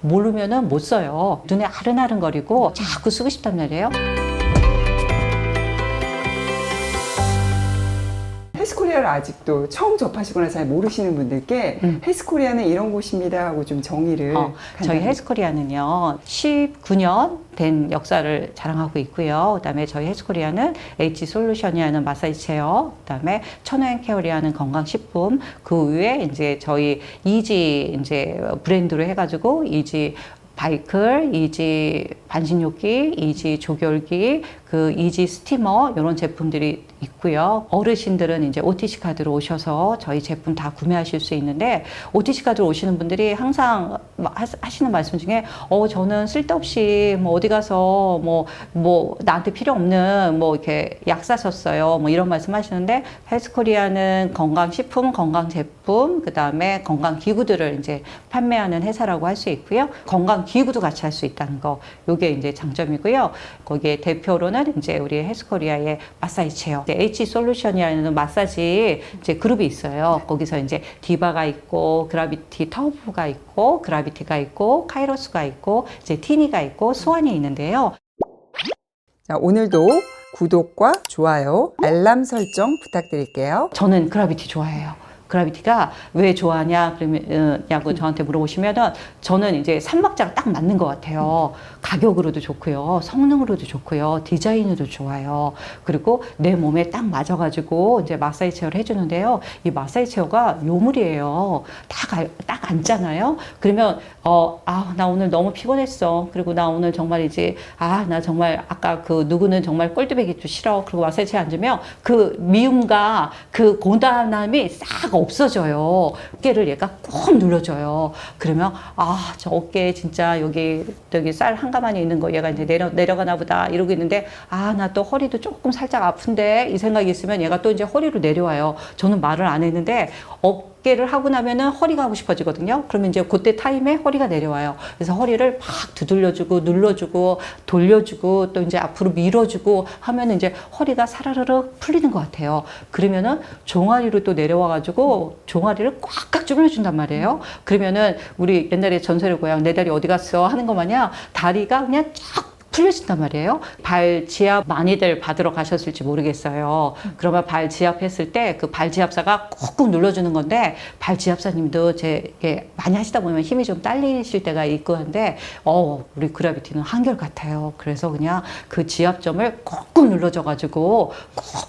모르면은 못 써요. 눈에 아른아른거리고 자꾸 쓰고 싶단 말이에요. 헬스코리아를 아직도 처음 접하시거나 잘 모르시는 분들께 음. 헬스코리아는 이런 곳입니다 하고 좀 정의를 어, 저희. 헬스코리아는요, 19년 된 역사를 자랑하고 있고요. 그다음에 저희 헬스코리아는 H 솔루션이라는 마사지 체어, 그다음에 천연 케어리하는 건강 식품, 그 외에 이제 저희 이지 이제 브랜드로 해가지고 이지 바이클, 이지 반신욕기, 이지 조결기, 그 이지 스티머 이런 제품들이 있고요. 어르신들은 이제 OTC 카드로 오셔서 저희 제품 다 구매하실 수 있는데 OTC 카드로 오시는 분들이 항상 하시는 말씀 중에 어 저는 쓸데없이 뭐 어디 가서 뭐뭐 나한테 필요 없는 뭐 이렇게 약 사셨어요. 뭐 이런 말씀 하시는데 헬스코리아는 건강 식품, 건강 제품, 그다음에 건강 기구들을 이제 판매하는 회사라고 할 수 있고요. 건강 기구도 같이 할 수 있다는 거. 요게 이제 장점이고요. 거기에 대표로는 이제 우리 헬스코리아의 마사지 체어, H 솔루션이라는 마사지 이제 그룹이 있어요. 거기서 이제 디바가 있고 그라비티 터브가 있고 그라비티가 있고 카이로스가 있고 이제 티니가 있고 스완이 있는데요. 자, 오늘도 구독과 좋아요, 알람 설정 부탁드릴게요. 저는 그라비티 좋아해요. 그라비티가 왜 좋아하냐 그러면냐고 저한테 물어보시면은 저는 이제 삼박자가 딱 맞는 것 같아요. 가격으로도 좋고요, 성능으로도 좋고요, 디자인으로 좋아요. 그리고 내 몸에 딱 맞아가지고 이제 마사지 체어를 해주는데요. 이 마사지 체어가 요물이에요. 딱, 알- 딱 앉잖아요. 그러면 어, 아, 나 오늘 너무 피곤했어. 그리고 나 오늘 정말 이제 아, 나 정말 아까 그 누구는 정말 꼴뚜배기 좀 싫어. 그리고 마사지 체어 앉으면 그 미움과 그 고단함이 싹 없어져요. 어깨를 얘가 꼭 눌러줘요. 그러면 아, 저 어깨 진짜 여기 여기 쌀 한 가만히 있는 거 얘가 이제 내려 내려가나 보다 이러고 있는데 아, 나 또 허리도 조금 살짝 아픈데 이 생각이 있으면 얘가 또 이제 허리로 내려와요. 저는 말을 안 했는데 어 깨를 하고 나면은 허리가 하고 싶어지거든요. 그러면 이제 그때 타임에 허리가 내려와요. 그래서 허리를 막 두들려주고 눌러주고 돌려주고 또 이제 앞으로 밀어주고 하면은 이제 허리가 사라르륵 풀리는 것 같아요. 그러면은 종아리로 또 내려와가지고 종아리를 꽉꽉 조여준단 말이에요. 그러면은 우리 옛날에 전설의 고향 내 다리 어디 갔어 하는 거 마냥 다리가 그냥 쫙 풀려진단 말이에요. 발 지압 많이들 받으러 가셨을지 모르겠어요. 그러면 발 지압했을 때 그 발 지압사가 꾹꾹 눌러주는 건데 발 지압사님도 제 이게 많이 하시다 보면 힘이 좀 딸리실 때가 있고 한데 어 우리 그라비티는 한결 같아요. 그래서 그냥 그 지압점을 꾹꾹 눌러줘가지고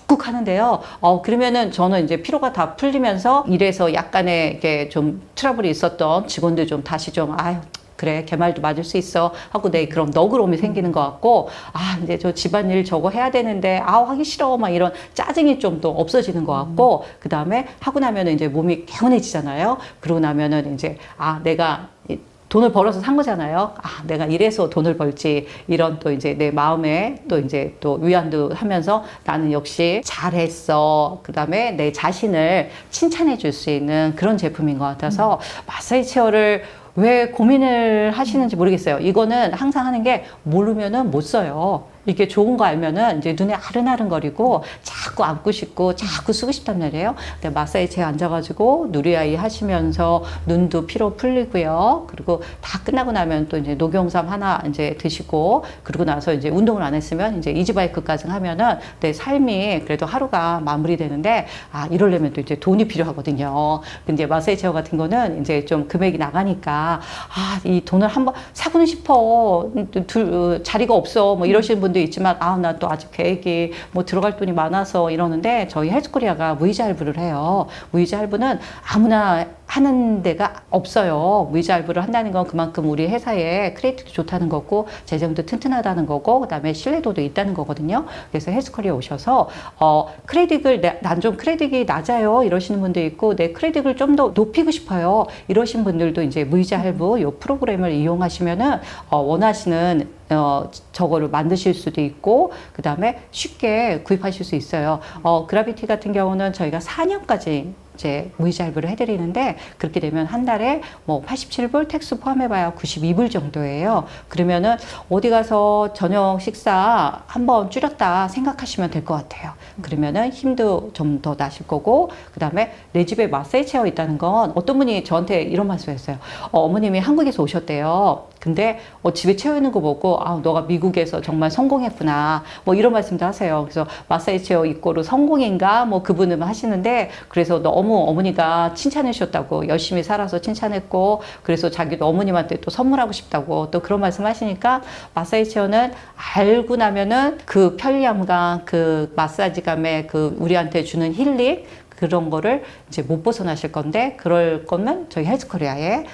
꾹꾹 하는데요. 어 그러면은 저는 이제 피로가 다 풀리면서 일에서 약간의 이게 좀 트러블이 있었던 직원들 좀 다시 좀 아유 그래 걔말도 맞을 수 있어 하고 내 그런 너그러움이 생기는 것 같고 아 이제 저 집안일 저거 해야 되는데 아 하기 싫어 막 이런 짜증이 좀 또 없어지는 것 같고 그 다음에 하고 나면은 이제 몸이 개운해지잖아요 그러고 나면은 이제 아 내가 이 돈을 벌어서 산 거잖아요. 아, 내가 이래서 돈을 벌지. 이런 또 이제 내 마음에 또 이제 또 위안도 하면서 나는 역시 잘했어. 그 다음에 내 자신을 칭찬해 줄 수 있는 그런 제품인 것 같아서 마사지 체어를 왜 고민을 하시는지 모르겠어요. 이거는 항상 하는 게 모르면은 못 써요. 이게 좋은 거 알면은 이제 눈에 아른아른거리고 자꾸 안고 싶고 자꾸 쓰고 싶단 말이에요. 근데 마사지 체에 앉아가지고 누리아이 하시면서 눈도 피로 풀리고요. 그리고 다 끝나고 나면 또 이제 녹용삼 하나 이제 드시고 그러고 나서 이제 운동을 안 했으면 이제 이지바이크까지 하면은 내 삶이 그래도 하루가 마무리되는데 아 이러려면 또 이제 돈이 필요하거든요. 근데 마사지 체어 같은 거는 이제 좀 금액이 나가니까 아 이 돈을 한번 사고는 싶어 둘, 어, 자리가 없어 뭐 이러시는 분도 있지만 아 나 또 아직 계획이 뭐 들어갈 돈이 많아서 이러는데 저희 헬스코리아가 무이자 할부를 해요. 무이자 할부는 아무나 하는 데가 없어요. 무이자 할부를 한다는 건 그만큼 우리 회사에 크레디트도 좋다는 거고 재정도 튼튼하다는 거고 그다음에 신뢰도도 있다는 거거든요. 그래서 헬스코리아 오셔서 어 크레딧을 난 좀 크레딧이 낮아요 이러시는 분도 있고 내 크레딧을 좀 더 높이고 싶어요 이러신 분들도 이제 무이자 할부 요 프로그램을 이용하시면은 어 원하시는 어, 저거를 만드실 수도 있고, 그 다음에 쉽게 구입하실 수 있어요. 어, 그라비티 같은 경우는 저희가 4년까지 이제 무이자 할부를 해드리는데 그렇게 되면 한 달에 뭐 87불 텍스 포함해봐야 92불 정도예요. 그러면은 어디 가서 저녁 식사 한번 줄였다 생각하시면 될 것 같아요. 그러면은 힘도 좀 더 나실 거고 그 다음에 내 집에 마사지 체어 있다는 건 어떤 분이 저한테 이런 말씀했어요. 어, 어머님이 한국에서 오셨대요. 근데 어, 집에 있는 거 보고 아 너가 미국에서 정말 성공했구나 뭐 이런 말씀도 하세요. 그래서 마사지 체어 입고로 성공인가 뭐 그분은 하시는데 그래서 너무 어머니가 칭찬해 주셨다고 열심히 살아서 칭찬했고 그래서 자기도 어머님한테 또 선물하고 싶다고 또 그런 말씀 하시니까 마사지 체어는 알고 나면은 그 편리함과 그 마사지감에 그 우리한테 주는 힐링 그런 거를 이제 못 벗어나실 건데 그럴 거면 저희 헬스코리아에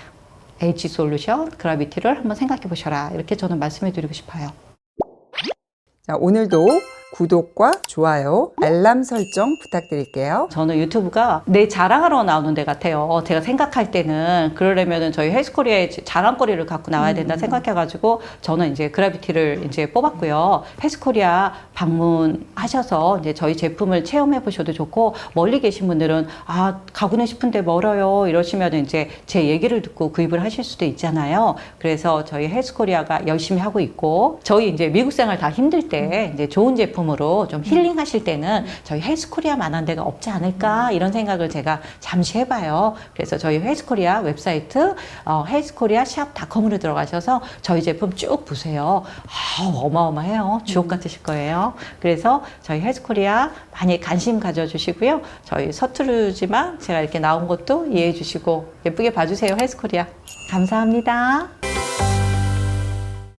H 솔루션 그라비티를 한번 생각해 보셔라 이렇게 저는 말씀해 드리고 싶어요. 자, 오늘도 구독과 좋아요, 알람 설정 부탁드릴게요. 저는 유튜브가 내 자랑하러 나오는 데 같아요. 제가 생각할 때는 그러려면은 저희 헬스코리아의 자랑거리를 갖고 나와야 된다 생각해가지고 저는 이제 그라비티를 이제 뽑았고요. 헬스코리아 방문하셔서 이제 저희 제품을 체험해 보셔도 좋고 멀리 계신 분들은 아 가고는 싶은데 멀어요 이러시면 이제 제 얘기를 듣고 구입을 하실 수도 있잖아요. 그래서 저희 헬스코리아가 열심히 하고 있고 저희 이제 미국 생활 다 힘들 때 이제 좋은 제품으로 좀 힐링하실 때는 저희 헬스코리아 만한 데가 없지 않을까 이런 생각을 제가 잠시 해봐요. 그래서 저희 헬스코리아 웹사이트 어, 헬스코리아 샵닷컴으로 들어가셔서 저희 제품 쭉 보세요. 아, 어마어마해요. 주옥 같으실 거예요. 그래서 저희 헬스코리아 많이 관심 가져주시고요. 저희 서투르지만 제가 이렇게 나온 것도 이해해 주시고 예쁘게 봐주세요. 헬스코리아. 감사합니다.